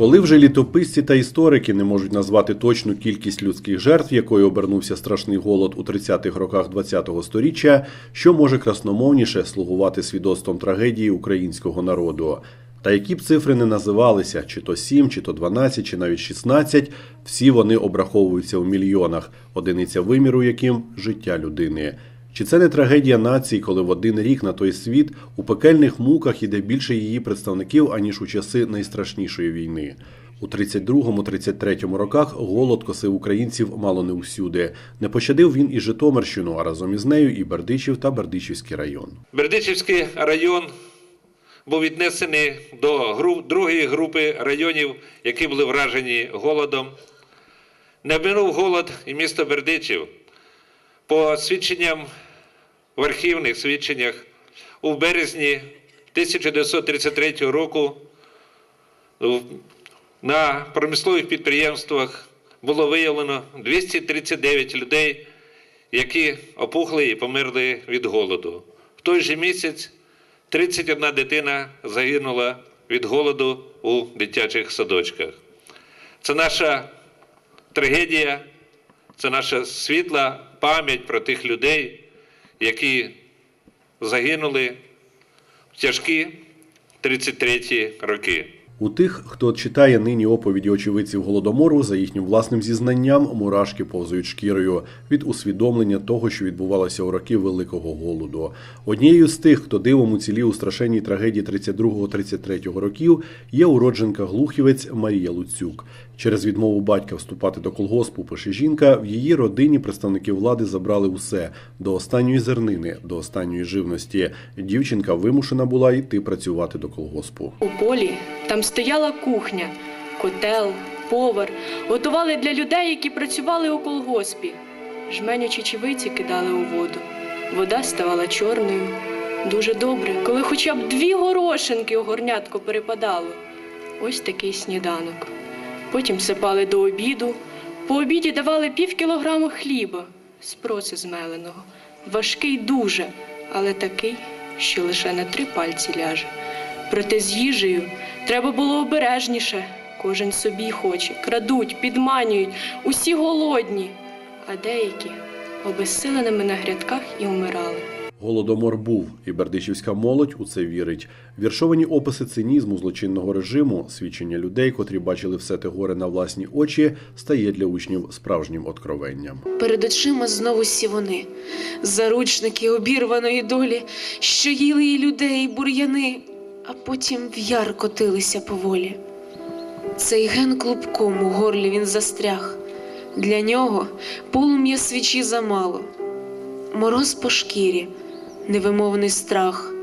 Коли вже літописці та історики не можуть назвати точну кількість людських жертв, якою обернувся страшний голод у 30-х роках ХХ століття, що може красномовніше слугувати свідоцтвом трагедії українського народу. Та які б цифри не називалися, чи то 7, чи то 12, чи навіть 16, всі вони обраховуються у мільйонах, одиниця виміру яким життя людини. Чи це не трагедія нації, коли в один рік на той світ у пекельних муках іде більше її представників, аніж у часи найстрашнішої війни? У 32-33 роках голод косив українців мало не усюди. Не пощадив він і Житомирщину, а разом із нею і Бердичів та Бердичівський район. Бердичівський район був віднесений до другої групи районів, які були вражені голодом. Не минув голод і місто Бердичів. По свідченням в архівних свідченнях у березні 1933 року на промислових підприємствах було виявлено 239 людей, які опухли і померли від голоду. В той же місяць 31 дитина загинула від голоду у дитячих садочках. Це наша трагедія, це наша світла пам'ять про тих людей, які загинули в тяжкі 33 роки. У тих, хто читає нині оповіді очевидців голодомору, за їхнім власним зізнанням, мурашки повзують шкірою від усвідомлення того, що відбувалося у роки великого голоду. Однією з тих, хто дивом уцілів у страшенній трагедії 32-33 років, є уродженка глухівець Марія Луцюк. Через відмову батька вступати до колгоспу, пише жінка, в її родині представники влади забрали усе до останньої зернини, до останньої живності. Дівчинка вимушена була йти працювати до колгоспу. У полі там стояла кухня, котел, повар, готували для людей, які працювали у колгоспі. Жменю чечевиці кидали у воду. Вода ставала чорною. Дуже добре, коли хоча б дві горошинки у горнятко перепадало. Ось такий сніданок. Потім сипали до обіду. По обіді давали пів кілограму хліба з проси змеленого. Важкий дуже, але такий, що лише на три пальці ляже. Проте з їжею треба було обережніше. Кожен собі хоче, крадуть, підманюють, усі голодні, а деякі обезсиленими на грядках і вмирали. Голодомор був, і бердичівська молодь у це вірить. Віршовані описи цинізму злочинного режиму, свідчення людей, котрі бачили все те горе на власні очі, стає для учнів справжнім откровенням. Перед очима знову сі вони, заручники обірваної долі, що їли і людей, і бур'яни, а потім в яр котилися поволі. Цей ген клубком у горлі він застряг. Для нього полум'я свічі замало, мороз по шкірі, невимовний страх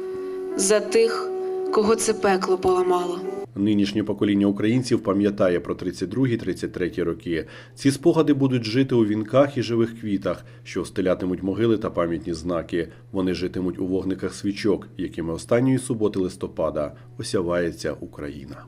за тих, кого це пекло поламало. Нинішнє покоління українців пам'ятає про 32-33 роки. Ці спогади будуть жити у вінках і живих квітах, що стелятимуть могили та пам'ятні знаки. Вони житимуть у вогниках свічок, якими останньої суботи листопада осявається Україна.